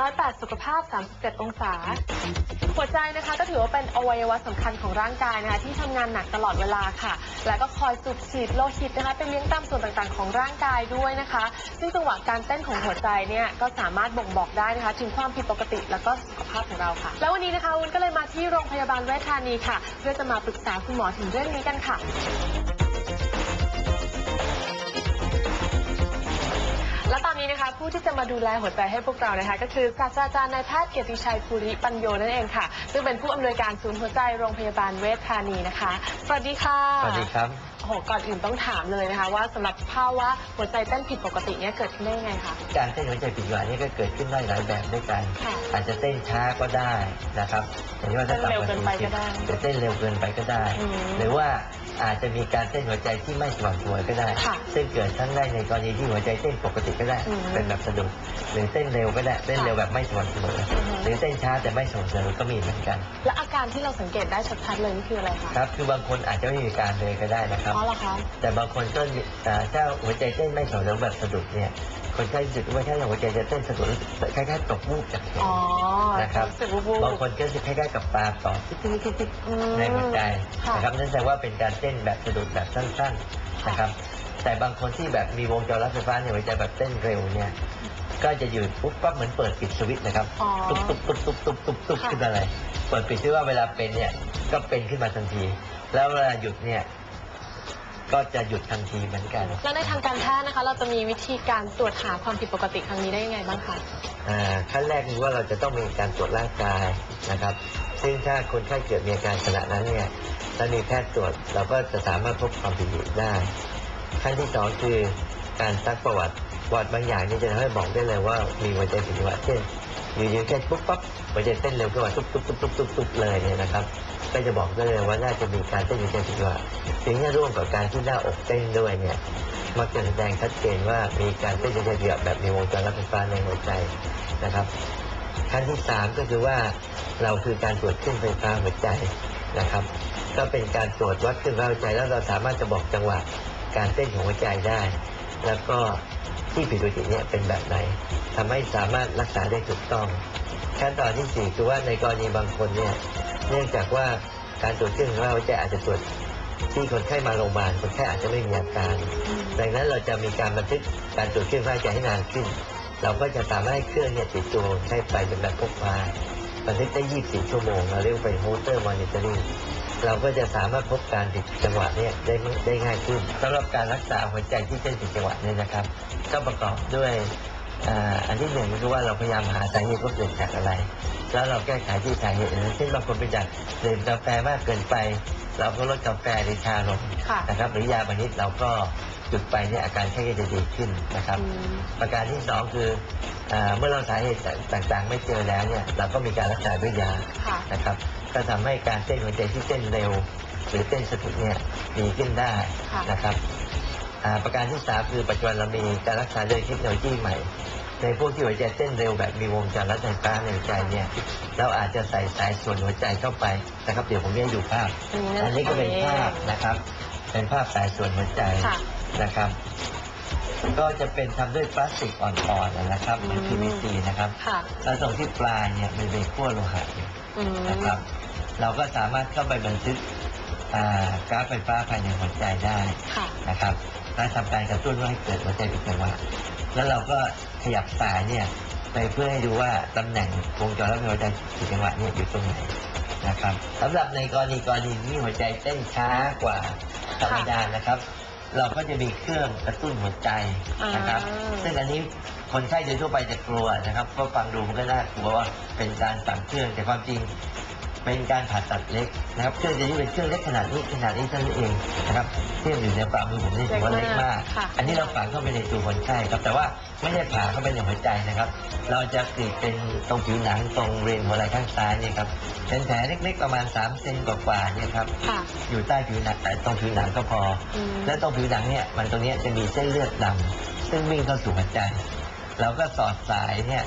ร้อยแปดสุขภาพ 37 องศา หัวใจนะคะก็ถือว่าเป็นอวัยวะสำคัญของร่างกายนะคะที่ทำงานหนักตลอดเวลาค่ะ และก็คอยสูบฉีดโลหิตนะคะไปเลี้ยงตามส่วนต่างๆของร่างกายด้วยนะคะ ซึ่งจังหวะการเต้นของหัวใจเนี่ยก็สามารถบ่งบอกได้นะคะถึงความผิดปกติแล้วก็สุขภาพของเราค่ะ แล้ววันนี้นะคะวุ้นก็เลยมาที่โรงพยาบาลเวชธานีค่ะ เพื่อจะมาปรึกษาคุณหมอถึงเรื่องนี้กันค่ะและต นนี้นะคะ ผู้ที่จะมาดูแลหัวใจให้พวกเรานะคะ ก็คือศาสตราจารย์นายแพทย์เกียรติชัยภูริปัญโยนั่นเองค่ะ ซึ่งเป็นผู้อำนวยการศูนย์หัวใจโรงพยาบาลเวชธานีนะคะ สวัสดีค่ะสวัสดีครับโอ้โหก่อนอื่นต้องถามเลยนะคะ ว่าสำหรับภาวะหัวใจเต้นผิดปกติเนี่ยเกิดขึ้นได้ยังไงคะ การเต้นหัวใจผิดจังหวะนี่ก็เกิดขึ้นได้หลายแบบด้วยกัน ค่ะอาจจะเต้นช้าก็ได้นะครับอย่างที่ว่าถ้าเต้นเร็วเกินไปก็ได้หรือเต้นเร็วเกินไปก็ได้ อืมหรือว่าอาจจะมีการเต้นหัวใจที่ไม่สม่ำเสมอก็ได้ ค่ะซึ่งเกิดทั้งได้ในกรณีที่หัวใจเต้นปกติก็ได้ อืมเป็นแบบสะดุดหรือเต้นเร็วก็ได้เต้นเร็วแบบไม่สม่ำเสมอออฮึหรือเต้นช้าแต่ไม่สม่ำเสมอก็มีเหมือนกัน และอาการที่เราสังเกตได้ชัดๆเลยนี่คืออะไรคะครับคือบางคนอาจจะไม่มีอาการเลยก็ได้นะครับอ๋อเหรอคะแต่บางคนก็มีอ่าถ้าหัวใจเต้นไม่สม่ำเสมอแบบสะดุดเนี่ยคนไข้รู้สึกว่าถ้าหัวใจจะเต้นสะดุดรู้สึกคล้ายๆตกวูบจากเข็มอ๋อนะครับรู้สึกวูบบางคนก็จะคล้ายๆกับปลาต่อติ๊กติ๊กติ๊กติ๊กอืมในหัวใจค่ะนะครับนั่นแสดงว่าเป็นการเต้นแบบสะดุดแบบสั้นๆนะครับ แต่บางคนที่แบบมีวงจรรถไฟฟ้าในหัวใจแบบเต้นเร็วเนี่ยก็จะหยุดปุ๊บปั๊บเหมือนเปิดปิดสวิตช์นะครับอ๋อตุ๊บตุ๊บตุ๊บตุ๊บตุ๊บตุ๊บตุ๊บค่ะขึ้นมาเลยเปิดปิดที่ว่าเวลาเป็นเนี่ยก็เป็นขึ้นมาทันที แล้วเวลาหยุดเนี่ยก็จะหยุดทันทีเหมือนกัน แล้วในทางการแพทย์นะคะ เราจะมีวิธีการตรวจหาความผิดปกติครั้งนี้ได้ยังไงบ้างคะอ่าขั้นแรกคือว่าเราจะต้องมีการตรวจร่างกายนะครับ ซึ่งถ้าคนไข้เกิดมีอาการขณะนั้นเนี่ยถ้ามีแพทย์ตรวจเราก็จะสามารถพบความผิดปกติได้ ขั้นที่สองคือการซักประวัติประวัติบางอย่างนี่จะทำให้บอกได้เลยว่ามีหัวใจผิดจังหวะเช่นอยู่ๆแค่ปุ๊บปั๊บหัวใจเต้นเร็วขึ้นมาตุ๊บตุ๊บตุ๊บตุ๊บตุ๊บตุ๊บเลยเนี่ยนะครับก็จะบอกได้เลยว่าน่าจะมีการเต้นหัวใจผิดจังหวะถึงจะร่วมกับการที่หน้าอกเต้นด้วยเนี่ยมักจะแสดงชัดเจนว่ามีการเต้นหัวใจเดียวแบบมีวงจรรถไฟฟ้าในหัวใจนะครับขั้นที่สามก็คือว่าเราคือการตรวจคลื่นไฟฟ้าหัวใจนะครับ ก็เป็นการตรวจวัดคลื่นไฟฟ้าหัวใจแล้วเราสามารถจะบอกจังหวะ การเต้นของหัวใจได้ แล้วก็ที่ผิดปกติเนี่ยเป็นแบบไหนทำให้สามารถรักษาได้ถูกต้อง ขั้นตอนที่สี่คือว่าในกรณีบางคนเนี่ยเนื่องจากว่าการตรวจคลื่นไฟฟ้าหัวใจอาจจะตรวจที่คนไข้มาโรงพยาบาลคนไข้อาจจะไม่มีอาการ ดังนั้นเราจะมีการบันทึกการตรวจคลื่นไฟฟ้าหัวใจให้นานขึ้น เราก็จะสามารถให้เครื่องเนี่ยติดตัวใช้ไปเป็นแบบพกพาบันทึกได้ 24 ชั่วโมง เราเรียกว่าเป็นโฮเตอร์มอนิเตอร์ เราก็จะสามารถพบการผิดจังหวะเนี่ยได้ไม่ได้ง่ายขึ้นสำหรับการรักษาหัวใจที่เต้นผิดจังหวะเนี่ยนะครับ ก็ประกอบด้วยอ่าอันที่หนึ่งก็คือว่าเราพยายามหาสาเหตุว่าเกิดจากอะไร แล้วเราแก้ไขที่สาเหตุนั้นเช่นบางคนเป็นจากดื่มกาแฟมากเกินไป เราก็ลดกาแฟหรือชาลงค่ะนะครับหรือยาบางชนิดเราก็หยุดไปเนี่ยอาการไข้ก็จะดีขึ้นนะครับอืมประการที่สองคืออาเมื่อเราสาเหตุต่างๆ ไม่เจอแล้วเนี่ยเราก็มีการรักษาด้วยยาค่ะนะครับ ก็ทำให้การเต้นหัวใจที่เต้นเร็ว หรือเต้นสะดุดเนี่ยดีขึ้นได้ค่ะนะครับอ่าประการที่สามคือปัจจุบันเรามีการรักษาด้วยเทคโนโลยีใหม่ ในพวกที่หัวใจเต้นเร็วแบบมีวงจรรถไฟฟ้าในหัวใจเนี่ยเราอาจจะใส่สายส่วนหัวใจเข้าไปนะครับเดี๋ยวผมจะให้ดูภาพ อันนี้ก็เป็นภาพนะครับ เป็นภาพสายส่วนหัวใจค่ะนะครับ ก็จะเป็นทำด้วยพลาสติกอ่อนๆนะครับเหมือนอืม PVC นะครับค่ะแล้วตรงที่ปลายเนี่ยมันเป็นขั้วโลหะอยู่อืมนะครับ เราก็สามารถเข้าไปบันทึกอ่ากราฟไฟฟ้าภายในหัวใจได้ค่ะนะครับและทำการกระตุ้นว่าให้เกิดหัวใจผิดจังหวะแล้วเราก็ขยับสายเนี่ยไปเพื่อให้ดูว่าตำแหน่งวงจรรถไฟหัวใจผิดจังหวะเนี่ยอยู่ตรงไหนนะครับสำหรับในกรณีกรณีที่หัวใจเต้นช้ากว่าธรรมดานะครับ เราก็จะมีเครื่องกระตุ้นหัวใจนะครับอ่าซึ่งอันนี้คนไข้โดยทั่วไปจะกลัวนะครับ ก็ฟังดูมันก็น่ากลัวว่าเป็นการสั่งเครื่องแต่ความจริง เป็นการผ่าตัดเล็กนะครับเครื่องจะนี่เป็นเครื่องเล็กขนาดนี้ขนาดนี้เท่านั้นเองนะครับเครื่องอยู่ในฝ่ามือผมนี่ถือว่าเล็กมากค่ะอันนี้เราฝังเข้าไปในตัวคนไข้ครับแต่ว่าไม่ได้ผ่าเข้าไปในหัวใจนะครับ เราจะกรีดเป็นตรงผิวหนังตรงเรียนหัวไหล่ข้างซ้ายเนี่ยครับเป็นแผลเล็กๆประมาณ3เซนกว่าๆเนี่ยครับค่ะอยู่ใต้ผิวหนังแต่ตรงผิวหนังก็พออืมและตรงผิวหนังเนี่ยมันตรงเนี้ยจะมีเส้นเลือดดำซึ่งวิ่งเข้าสู่หัวใจเราก็สอดสายเนี่ย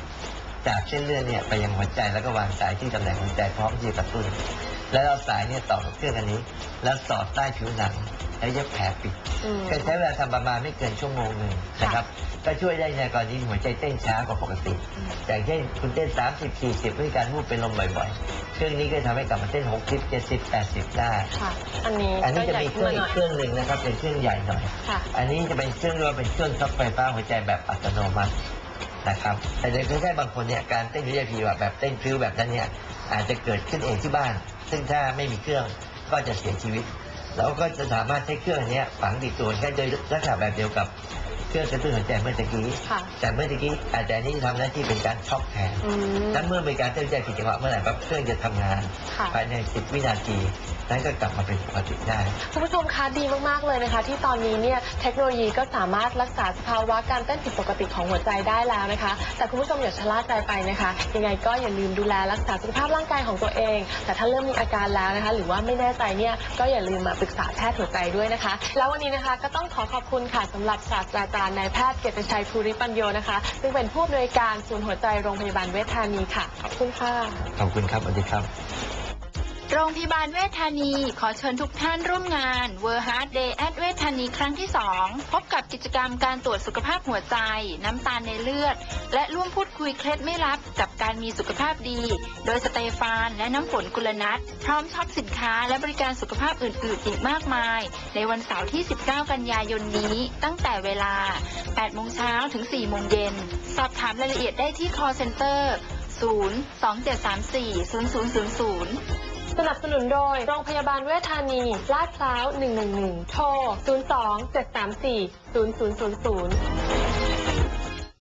จากเส้นเลือดเนี่ยไปยังหัวใจแล้วก็วางสายที่ตำแหน่งหัวใจพร้อมที่จะกระตุ้นแล้วเราสายเนี่ยต่อกับเครื่องอันนี้ แล้วสอดใต้ผิวหนังแล้วเย็บแผลปิดอืม ก็ใช้เวลาทำประมาณไม่เกินชั่วโมงหนึ่งนะครับ ก็ช่วยได้ในกรณีที่หัวใจเต้นช้ากว่าปกติ อย่างเช่นคุณเต้น 30 40ด้วยการวูบเป็นลมบ่อยๆ เครื่องนี้ก็ทำให้กลับมาเต้น 60 70 80 ได้ ค่ะ อันนี้อันนี้ก็จะใหญ่มีเคขึ้นรื่องมาหอีน่อยกเครื่องหนึ่งนะครับเป็นเครื่องใหญ่หน่อย ค่ะ อันนี้จะเป็นเครื่องเรียกว่าเป็นเครื่องช็อคไฟฟ้าหัวใจแบบอัตโนมัติ นะครับแต่ในคนไข้บางคนเนี่ยการเต้นหัวใจพีแบบเต้นพริ้วแบบนั้นเนี่ยอาจจะเกิดขึ้นเองที่บ้าน ซึ่งถ้าไม่มีเครื่องก็จะเสียชีวิต เราก็จะสามารถใช้เครื่องอันเนี้ยฝังติดตัวแค่โดยลักษณะแบบเดียวกับเครื่องกระตุ้นหัวใจเมื่อตะกี้ค่ะแต่เมื่อตะกี้อาจจะอันนี้ทำหน้าที่เป็นการช็อกแทนอืมนั้นเมื่อมีการเต้นหัวใจผิดจังหวะเมื่อไหร่ปั๊บเครื่องจะทำงานค่ะภายใน 10 วินาที นั้นก็กลับมาเป็นปกติได้ คุณผู้ชมคะดีมาก ๆ เลยนะคะ ที่ตอนนี้เนี่ยเทคโนโลยีก็สามารถรักษาสภาวะการเต้นผิดปกติของหัวใจได้แล้วนะคะ แต่คุณผู้ชมอย่าชะล่าใจไปนะคะ ยังไงก็อย่าลืมดูแลรักษาสุขภาพร่างกายของตัวเอง แต่ถ้าเริ่มมีอาการแล้วนะคะ หรือว่าไม่แน่ใจเนี่ยก็อย่าลืมมาปรึกษาแพทย์หัวใจด้วยนะคะ แล้ววันนี้นะคะก็ต้องขอขอบคุณค่ะสำหรับศาสตราจารย์นายแพทย์เกียรติชัยภูริปัญโยนะคะซึ่งเป็นผู้อำนวยการศูนย์หัวใจโรงพยาบาลเวชธานีค่ะขอบคุณค่ะขอบคุณครับสวัสดีครับ โรงพยาบาลเวชธานีขอเชิญทุกท่านร่วมงาน w o r l Heart Day at เวชธานีครั้งที่ 2 พบกับกิจกรรมการตรวจสุขภาพหัวใจ น้ำตาลในเลือด และร่วมพูดคุยเคล็ดไม่ลับกับการมีสุขภาพดี โดยสเตฟานและน้ำฝนกุลนัทพร้อมช็อปสินค้าและบริการสุขภาพอื่นๆ อีกมากมาย ในวันเสาร์ที่ 19 กันยายนนี้ ตั้งแต่เวลา 8 โมงเช้าถึง 4 โมงเย็น สอบถามรายละเอียดได้ที่ call center 0 2 7 3 4 0 0 0 0สนับสนุนโดย โรงพยาบาลเวชธานี ลาดพร้าว 111 โทร 02 734 0000